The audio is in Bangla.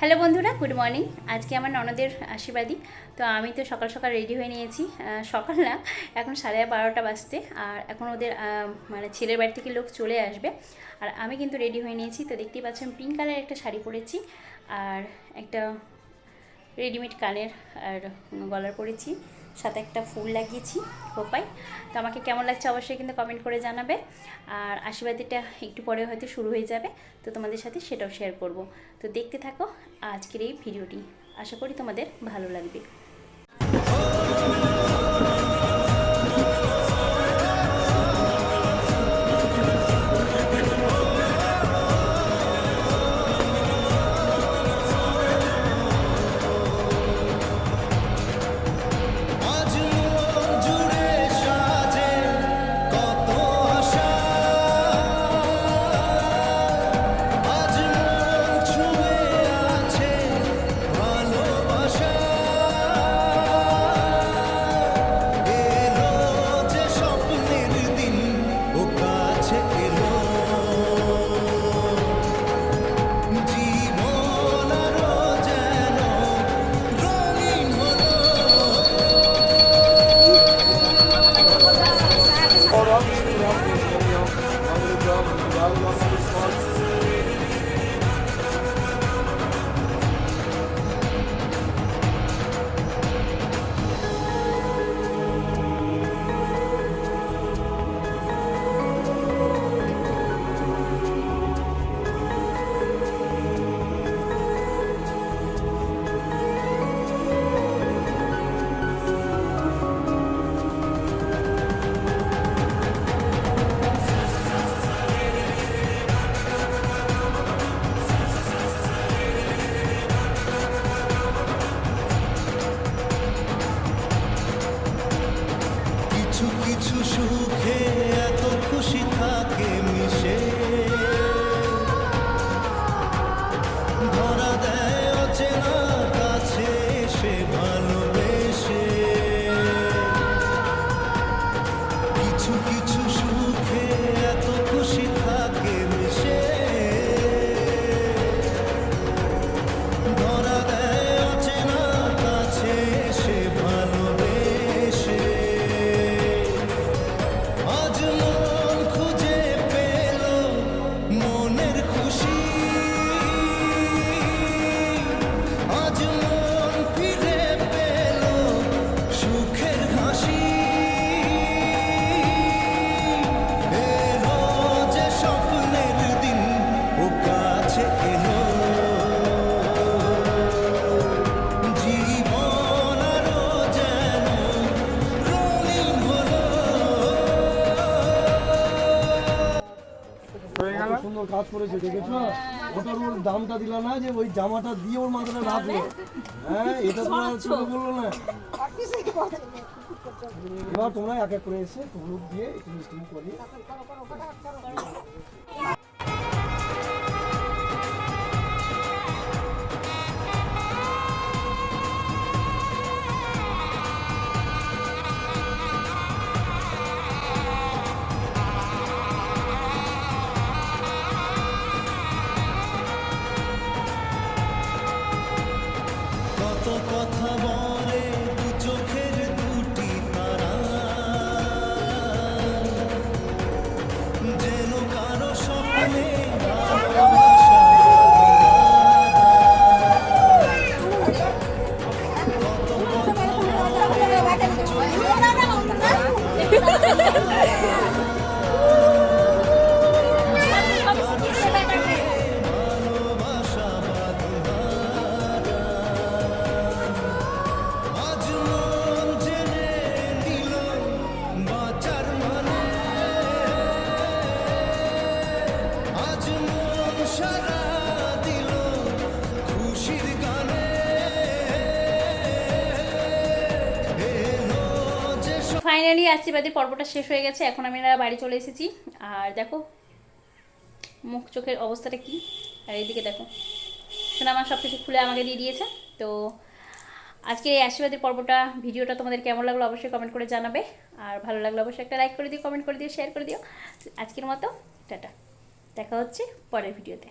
হ্যালো বন্ধুরা, গুড মর্নিং। আজকে আমার ননদের আশীর্বাদী তো আমি তো সকাল সকাল রেডি হয়ে নিয়েছি। সকাল না এখন সাড়ে বারোটা বাজতে আর এখন ওদের মানে ছেলের বাড়ি থেকে লোক চলে আসবে। আর আমি কিন্তু রেডি হয়ে নিয়েছি। তো দেখতেই পাচ্ছেন পিঙ্ক কালারের একটা শাড়ি পরেছি আর একটা রেডিমেড কানের আর গলার পরেছি। সাথে একটা ফুল লাগিয়েছি কোপাই তো আমাকে কেমন লাগছে অবশ্যই কিন্তু কমেন্ট করে জানাবে। আর আশীর্বাদীটা একটু পরে হয়তো শুরু হয়ে যাবে। তো তোমাদের সাথে সেটাও শেয়ার করব। তো দেখতে থাকো আজকের এই ভিডিওটি আশা করি তোমাদের ভালো লাগবে। সুন্দর কাজ করেছে দেখেছ? ওটার ওর দামটা দিল না যে ওই জামাটা দিয়ে ওর মাথাটা রাখল। হ্যাঁ এটা তোমার ছোট বলল না? এবার তোমরা এক এক করে এসে হলুদ দিয়ে একটু মিষ্টি করিয়ে কথা বলে দু চোখের দুটি তারা যেন কারও স্বপ্নে ভালোবাসা ফাইনালি আশীর্বাদের পর্বটা শেষ হয়ে গেছে। এখন আমি বাড়ি চলে এসেছি। আর দেখো, মুখ চোখের অবস্থাটা কি? আর এইদিকে দেখো শোনা আমার সব কিছু খুলে আমাকে দিয়ে দিয়েছে। তো আজকে এই আশীর্বাদের পর্বটা, ভিডিওটা তোমাদের কেমন লাগল অবশ্যই কমেন্ট করে জানাবে। আর ভালো লাগল অবশ্যই একটা লাইক করে দিও কমেন্ট করে দিও শেয়ার করে দিও। আজকের মতো, টাটা। দেখা হচ্ছে পরের ভিডিওতে।